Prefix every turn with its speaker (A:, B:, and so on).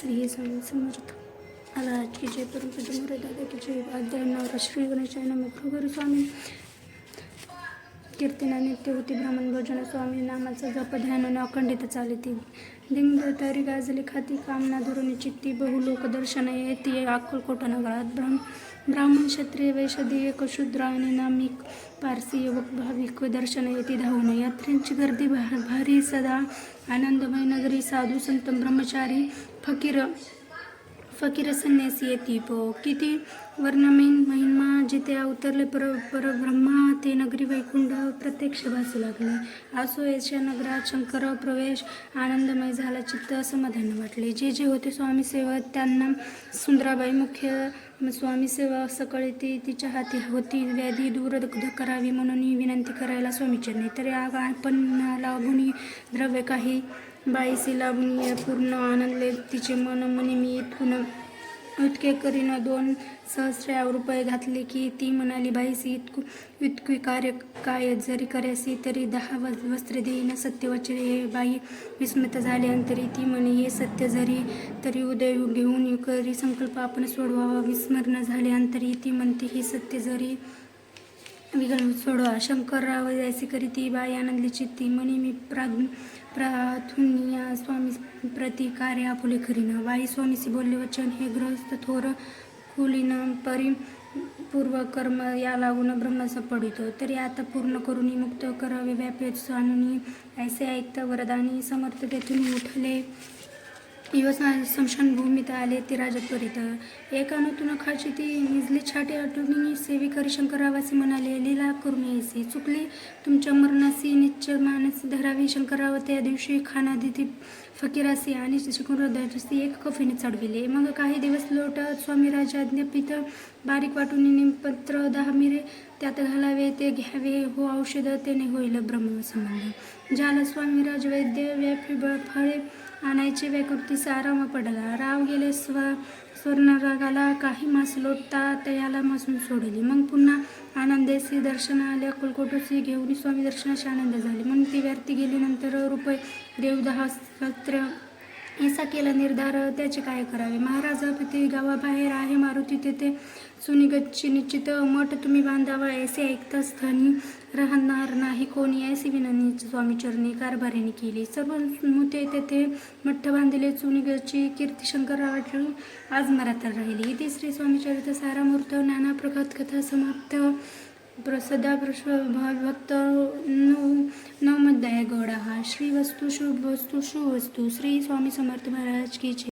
A: श्री स्वामी समर्थ. महाराज की जय परम पूज्य मोरे दादा की जय. अध्याय नवरा श्री गणेशाय नमः. गुरु स्वामी. कीर्तना नित्य होती ब्राह्मण भोजन स्वामी. नामाचा जप ध्यान अखंडित चालती. दिंग गाजली खाती कामना धुरुणी चित्ती बहु लोकदर्शन येते अक्कलकोट नगरात ब्राह्म ब्राह्मण क्षत्रिय वैशदी एक शूद्र आणि नामिक पारसी युवक भाविक दर्शन येते धावून यात्रेंची गर्दी भा भारी सदा आनंदमय नगरी साधू संत ब्रह्मचारी फकीर फकीर संन्यासी येती पो किती वर्णमेन महिमा जिथे अवतरले पर परब्रह्मा ते नगरी वैकुंठ प्रत्यक्ष भासू लागले. असो याच्या नगरात शंकर प्रवेश आनंदमय झाला चित्त समाधान वाटले. जे जे होते स्वामी सेवक त्यांना सुंदराबाई मुख्य स्वामी सेवा सकाळी ती तिच्या हाती होती. व्याधी दूर करावी म्हणून ही विनंती करायला स्वामीचरणी तरी आग आपण लागून द्रव्य काही बाईसी लागून या पूर्ण आनंदले तिचे मन म्हणे मी इथून इतके करीन. दोन सहस्र रुपये घातले की ती म्हणाली बाईसी इतकू इतकी कार्य काय जरी करायसी तरी दहा वज वस्त्र देईन. सत्यवचरे हे बाई विस्मित झाले आणि तरी ती म्हणे हे सत्य जरी तरी उदय घेऊन करी संकल्प आपण सोडवावा. विस्मरण झाले आणि तरी ती म्हणते ही सत्य जरी विघ्न सोडवा शंकरराव जैसे करी ती बाई आनंदली चित्ती. म्हणे मी प्राग प्राथुनिया स्वामी प्रति कार्य आपुले करीन. बाई स्वामीशी बोलले वचन हे ग्रहस्थ थोर कुलीन परी पूर्व कर्म या लागून ब्रह्मस पडितो. तरी आता पूर्ण करून मुक्त करावे व्यापे आणून ऐसे ऐकता वरदानी समर्थ तेथून उठले. दिवस स्मशानभूमीत आले ते राजत्वरित एका नूतन खाची ती निजली छाटे आठवणी सेवी करी शंकररावासी म्हणाले लीला करून यायसी चुकली तुमच्या मरणासी निच्च मानस धरावी शंकरराव त्या दिवशी खाना दिती फकीरासी आणि शंकरदासी एक कफीने चढविले। मग काही दिवस लोट स्वामी राजा ज्ञापित बारीक वाटून पत्र दहा मिरे त्यात घालावे ते घ्यावे हो औषध त्याने होईल ब्रह्मसंबंध ज्याला स्वामी राज वैद्य व्यापी फळे आणायचे व्याकृती आराम पडला. राव गेले स्व स्वर्णरागाला काही मास लोटता तयाला मासून सोडली. मग पुन्हा आनंदेसी दर्शन आले अक्कलकोटसी घेऊन स्वामी दर्शनाशी आनंद झाले. मग ती व्यर्थी गेल्यानंतर रुपये देव दहा ऐसा केला निर्धार त्याचे काय करावे? महाराज ते गावाबाहेर आहे मारुती तेथे सुनिगतची निश्चित मठ तुम्ही बांधावा ऐसे ऐकता स्थानी राहणार नाही कोणी. ऐसी विनंती स्वामीचरणी कारभारीने केली. सर्व मुते तेथे मठ बांधले सुनिगतची कीर्ती शंकररावाची आज मराठा राहिली. इथे श्री स्वामीचरित्र सारामूर्त नाना प्रगत कथा समाप्त. प्रसदा प्रश्न भक्त नऊ नवमध्याय हा श्री वस्तू शुभ वस्तू शुभ वस्तू श्री स्वामी समर्थ महाराज की